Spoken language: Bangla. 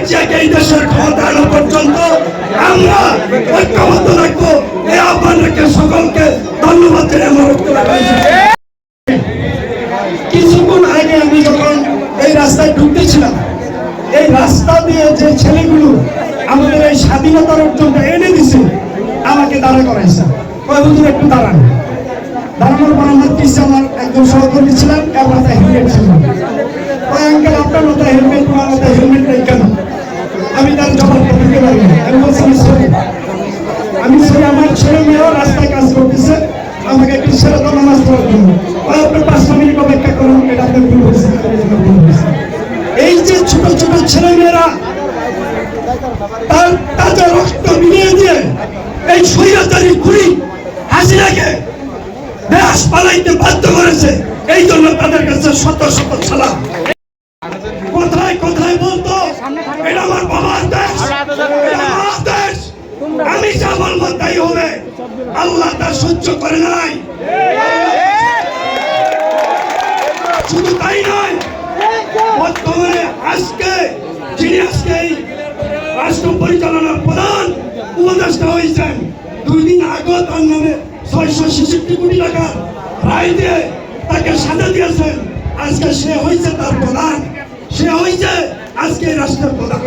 করে এই দেশের ক্ষমতা আনা পর্যন্ত আমরা ঐক্যবদ্ধ রাখব। এই আহ্বান রেখে সকলকে ধন্যবাদ জানিয়ে আমার বক্তব্য রাখছি। কিছুক্ষণ আগে আমি যখন এই রাস্তায় ঢুকতেছিলাম, এই রাস্তা দিয়ে যে ছেলেগুলো আমাদের এই স্বাধীনতার অর্জনটা এনে দিছে, আমাকে দাঁড়া করাইছে। কয়, হুজুর, একটু দাঁড়ান। দাঁড়ানোর পর আমার পিছিয়ে আমার একজন সহকর্মী ছিলেন তার মাথায় হেলমেট আমি বলছি আমি sorry। আমার ছেলে মেয়েও রাস্তায় কাজ করতেছে, আমাকে একটু ছেড়ে দাও, নামাজ পড়ার জন্য আপনি পাঁচ মিনিট অপেক্ষা করুন, এটা আপনার ভুল হয়েছে। এই যে ছোট ছোট ছেলে মেয়েরা, তার তাদের রক্ত মিলিয়ে দিয়ে এই স্বৈরাচারী খুনি হাসিনাকে দেশ পালাইতে বাধ্য করেছে, এই জন্য তাদের কাছে শত শত সালাম কোথায় কোথায় বলতো বলব তাই হবে আল্লাহ তা সহ্য করে নাই। শুধু তাই নয়, বর্তমানে আজকে যিনি আজকে রাষ্ট্র পরিচালনার প্রধান উপদেষ্টা হয়েছেন, দুই দিন আগে তার নামে ছয়শো ছেষট্টি কোটি টাকা রায় দিয়ে তাকে সাজা দিয়েছেন। আজকে সে হয়েছে তার প্রধান। সে হয়েছে আজকে রাষ্ট্রের প্রধান।